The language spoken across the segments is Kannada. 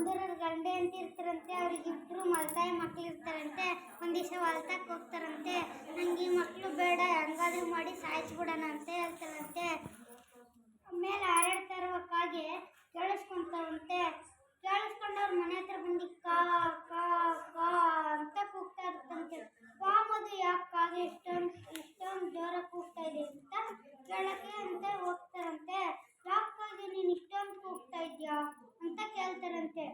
ಒಂದೂರಲ್ಲಿ ಗಂಡ ಅಂತ ಇರ್ತಾರಂತೆ ಅವ್ರಿಗಿಬ್ರು ಮಲ್ತಾಯಿ ಮಕ್ಳು ಇರ್ತಾರಂತೆ ಒಂದಿಷ್ಟು ದಿವಸ ಹೊಲ್ತಕ್ಕೆ ಹೋಗ್ತಾರಂತೆ. ನಂಗೆ ಈ ಮಕ್ಳು ಬೇಡ, ಹೆಂಗಾದ್ರೂ ಮಾಡಿ ಸಾಯಿಸ್ಬಿಡೋಣ ಅಂತ ಹೇಳ್ತಾರಂತೆ. ಆಮೇಲೆ ಹಾರಾಡ್ತಾ ಇರುವಕ್ಕಾಗಿ ಕೇಳಿಸ್ಕೊಂತಾರಂತೆ. ಕೇಳಿಸ್ಕೊಂಡವ್ರ ಮನೆ ಹತ್ರ ಬಂದು ಕಾ ಕಾ ಕಾ ಅಂತ ಕೂಗ್ತಾ ಇರ್ತಂತೆ ಕಾಮದು ಇಷ್ಟೊಂದು ಇಷ್ಟೊಂದು ಜೋರಾಗಿ ಕೂಗ್ತಾ ಇದೆ ಅಂತ ಕೇಳಕ್ಕೆ ಅಂತ ಹೋಗ್ತಾರಂತೆ ಯಾಕಾಗಿ ನೀನು ಇಷ್ಟೊಂದು ಕೂಗ್ತಾ ಇದೆಯಾ ಅಂತ ಕೇಳ್ತಾರಂತೆ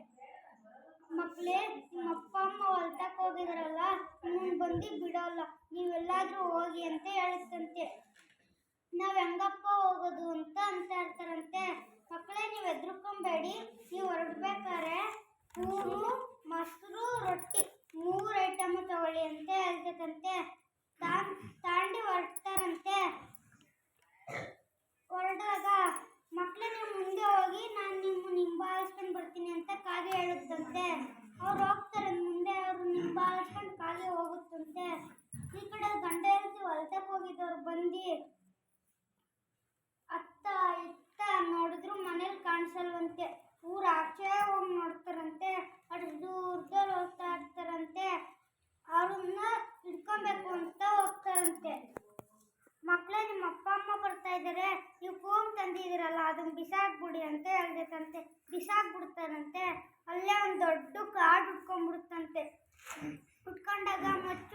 ಮಕ್ಕಳೇ ನಿಮ್ಮ ಅಪ್ಪ ಅಮ್ಮ ಹೊಲ್ತಕ್ಕೆ ಹೋಗಿದ್ರಲ್ಲ ನಿಮ್ಮನ್ನು ಬಂದು ಬಿಡೋಲ್ಲ. ನೀವೆಲ್ಲಾದ್ರೂ ಹೋಗಿ ಅಂತ ಹೇಳುತ್ತಂತೆ ನಾವ್ ಹೆಂಗಪ್ಪ ಹೋಗೋದು ಅಂತ ಅಂತ ಹೇಳ್ತಾರಂತೆ. ಮಕ್ಕಳೇ, ನೀವು ಎದ್ರುಕೊಂಬೇಡಿ ನೀವು ಹೊರಡ್ಬೇಕಾದ್ರೆ ಹೂವು, ಮೊಸರು, ರೊಟ್ಟಿ ಮೂರು ಐಟಮ್ ತಗೊಳ್ಳಿ ಅಂತ ಹೇಳ್ತೈತಂತೆ ತಾಂಡಿ ಹೊರಡ್ತಾರಂತೆ. ಹೊರಡುವಾಗ ಮಕ್ಕಳೇ, ನೀವು ಮುಂದೆ ಹೋಗಿ ನಾನು ನಿಮ್ಮ ನಿಂಬಾಲಿಸ್ಕೊಂಡು ಬರ್ತೀನಿ ಅಂತ ಕಾಗೆ ಹೇಳುತ್ತಂತೆ ಹೋಗುತ್ತಂತೆ ಈ ಕಡೆ ಗಂಡ ಹೆಂಡತಿ ಹೊಲ್ತಕ್ಕೆ ಹೋಗಿದ್ದವ್ರು ಬಂದು ಅತ್ತ ಇತ್ತ ನೋಡಿದ್ರು ಮನೇಲಿ ಕಾಣಿಸಲ್ವಂತೆ. ಊರ ಆಚೆ ಹೋಗಿ ನೋಡ್ತಾರಂತೆ ಅಷ್ಟು ದೂರದಲ್ಲಿ ಹೋಗ್ತಾ ಇರ್ತಾರಂತೆ. ಅವ್ರನ್ನ ಹಿಡ್ಕೊಬೇಕು ಅಂತ ಹೋಗ್ತಾರಂತೆ. ಮಕ್ಕಳೇ ನಿಮ್ಮ ಅಪ್ಪ ಅಮ್ಮ ಬರ್ತಾ ಇದ್ದಾರೆ. ನೀವು ಫೋನ್ ತಂದಿದ್ದೀರಲ್ಲ ಅದನ್ನ ಬಿಸಾಕ್ಬಿಡಿ ಅಂತ ಹೇಳ್ಬೇಕಂತೆ ಬಿಸಾಕ್ಬಿಡ್ತಾರಂತೆ. ಅಲ್ಲೇ ಒಂದು ದೊಡ್ಡ ಕಾಡು ಉಟ್ಕೊಂಡ್ಬಿಡುತ್ತಂತೆ. ಉಟ್ಕೊಂಡಾಗ ಮಚ್ಚು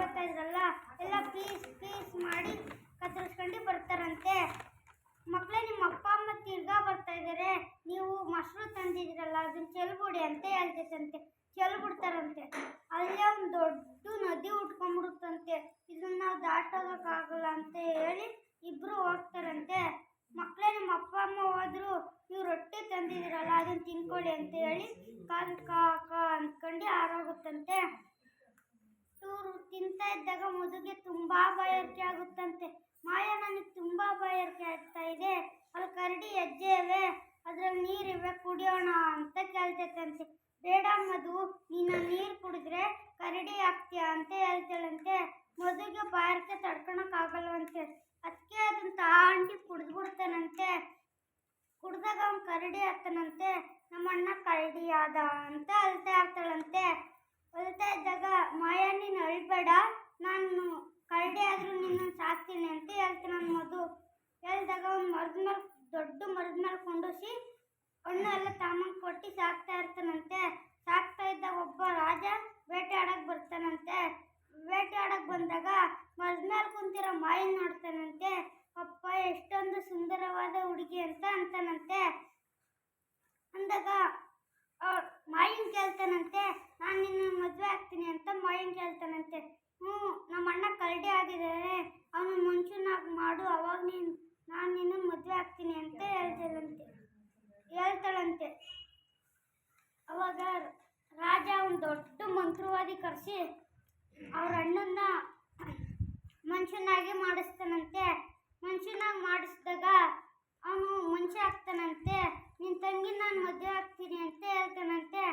ತಾಂಬತ್ತಾ ಇದ್ರಲ್ಲ, ಎಲ್ಲ ಪೀಸ್ ಪೀಸ್ ಮಾಡಿ ಕತ್ತರಿಸ್ಕೊಂಡು ಬರ್ತಾರಂತೆ. ಮಕ್ಕಳೇ ನಿಮ್ಮ ಅಪ್ಪ ಅಮ್ಮ ತಿರ್ಗಾ ಬರ್ತಾ ಇದ್ದಾರೆ ನೀವು ಮೊಸರು ತಂದಿದ್ದೀರಲ್ಲ, ಅದನ್ನ ಚೆಲ್ಬಿಡಿ ಅಂತ ಹೇಳ್ತೈತಂತೆ ಚೆಲ್ಬಿಡ್ತಾರಂತೆ. ಅಲ್ಲೇ ಒಂದು ದೊಡ್ಡ ನದಿ ಉಟ್ಕೊಂಡ್ಬಿಡುತ್ತಂತೆ. ಇದನ್ನ ನಾವು ದಾಟೋದಕ್ಕಾಗಲ್ಲ ಅಂತ ಹೇಳಿ ಇಬ್ರು ಹೋಗ್ತಾರಂತೆ. ಮಕ್ಕಳೇ ನಿಮ್ಮ ಅಪ್ಪ ಅಮ್ಮ ಹೋದ್ರು, ನೀವು ರೊಟ್ಟಿ ತಂದಿದ್ದೀರಲ್ಲ, ಅದನ್ನ ತಿನ್ಕೊಳ್ಳಿ ಅಂತ ಹೇಳಿ ಕಾ ಕಾ ಅಂದ್ಕೊಂಡು ಆರೋಗುತ್ತಂತೆ ಇವರು ತಿಂತಾ ಇದ್ದಾಗ ಮದುಗೆ ತುಂಬಾ ಬಾಯಾರಿಕೆ ಆಗುತ್ತಂತೆ. ಮಾಯ ನನಗೆ ತುಂಬಾ ಬಾಯಾರಿಕೆ ಆಗ್ತಾ ಇದೆ. ಅಲ್ಲಿ ಕರಡಿ ಹೆಜ್ಜೆ ಇವೆ ಅದ್ರಲ್ಲಿ ನೀರಿವೆ, ಕುಡಿಯೋಣ ಅಂತ ಕೇಳ್ತೈತಂತೆ. ಬೇಡ ಮಧು ನೀನು ನೀರು ಕುಡಿದ್ರೆ ಕರಡಿ ಆಗ್ತೀಯ ಅಂತ ಹೇಳ್ತಾಳಂತೆ. ಮಧುಗೆ ಬಾಯಾರಿಕೆ ತಡ್ಕೊಳಕ್ ಆಗಲ್ವಂತೆ. ಅದಕ್ಕೆ ಅದನ್ನ ತಾಂಡಿ ಕುಡಿದ್ಬಿಡ್ತಾನಂತೆ. ಕುಡ್ದಾಗ ಅವ್ನು ಕರಡಿ ಆಗ್ತಾನಂತೆ ನಮ್ಮಣ್ಣ ಕರಡಿ ಆದ ಅಂತ ಅಳ್ತಾ ಇರ್ತಾಳಂತೆ. ಅಳ್ತಾ ಇದ್ದಾಗ ಮಾಯ ನೀನು ಅಳ್ಬೇಡ, ನಾನು ಕರಡಿ ಆದರೂ ನಿನ್ನ ಸಾಕ್ತೀನಿ ಅಂತ ಹೇಳ್ತೀನಿ ನನ್ನ ಮಧು ಹೇಳಿದಾಗ ಅವ್ನು ಮರದ ಮೇಲೆ, ದೊಡ್ಡ ಮರದ ಮೇಲೆ ಕೊಂಡೋಸಿ ಹಣ್ಣು ಎಲ್ಲ ತಾಮನ್ ಕೊಟ್ಟು ಸಾಕ್ತಾ ಇರ್ತಾನಂತೆ. ಸಾಕ್ತಾ ಇದ್ದಾಗ ಒಬ್ಬ ರಾಜ ಬೇಟೆಯಾಡಕ್ ಬರ್ತಾನಂತೆ. ಬೇಟೆಯಾಡಕ್ ಬಂದಾಗ ಮರದ ಮೇಲೆ ಕುಂತಿರೋ ಮಾಯ ನೋಡ್ತಾನಂತೆ. ಅಪ್ಪ, ಎಷ್ಟೊಂದು ಸುಂದರವಾದ ಹುಡುಗಿ ಅಂತ ಅಂತಾನಂತೆ. ಅಂದಾಗ ಅವ್ರ್ ಮಾಯನ್ ಕೇಳ್ತಾನಂತೆ ನಾನು ನಿನ್ನ ಮದುವೆ ಆಗ್ತೀನಿ ಅಂತ ಮಾಯನ್ ಹೇಳ್ತಾನಂತೆ. ಹ್ಞೂ, ನಮ್ಮ ಅಣ್ಣ ಕರಡಿ ಆಗಿದ್ದಾನೆ. ಅವನು ಮನುಷ್ಯನಾಗಿ ಮಾಡು, ಅವಾಗ ನೀನು, ನಾನು ನಿನ್ನ ಮದುವೆ ಆಗ್ತೀನಿ ಅಂತ ಹೇಳ್ತಾಳಂತೆ ಹೇಳ್ತಾಳಂತೆ. ಅವಾಗ ರಾಜ ಒಂದು ದೊಡ್ಡ ಮಂತ್ರವಾದಿ ಕರೆಸಿ ಅವ್ರ ಅಣ್ಣನ ಮನುಷ್ಯನಾಗಿ ಮಾಡಿಸ್ತಾನಂತೆ. ಮನುಷ್ಯನಾಗಿ ಮಾಡಿಸಿದಾಗ ಅವನು ಮನುಷ್ಯ ಆಗ್ತಾನಂತೆ. ನಿನ್ನ ತಂಗಿ ನಾನು ಮದುವೆ ಆಗ್ತೀನಿ ಅಂತ ಹೇಳ್ತಾನಂತೆ.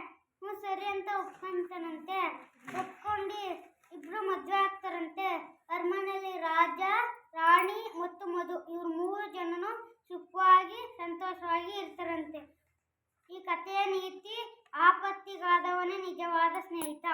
ಹ್ಞೂ ಸರಿ ಅಂತ ಒಪ್ಕೊಂತಾನಂತೆ. ಒಪ್ಕೊಂಡು ಇಬ್ಬರು ಮದುವೆ ಆಗ್ತಾರಂತೆ. ಅರಮನೆಯಲ್ಲಿ ರಾಜ, ರಾಣಿ ಮತ್ತು ಮಧು. ಇವ್ರು ಮೂರು ಜನನು ಸುಖವಾಗಿ, ಸಂತೋಷವಾಗಿ ಇರ್ತಾರಂತೆ. ಈ ಕಥೆಯ ನೀತಿ ಆಪತ್ತಿಗಾದವನೇ ನಿಜವಾದ ಸ್ನೇಹಿತ.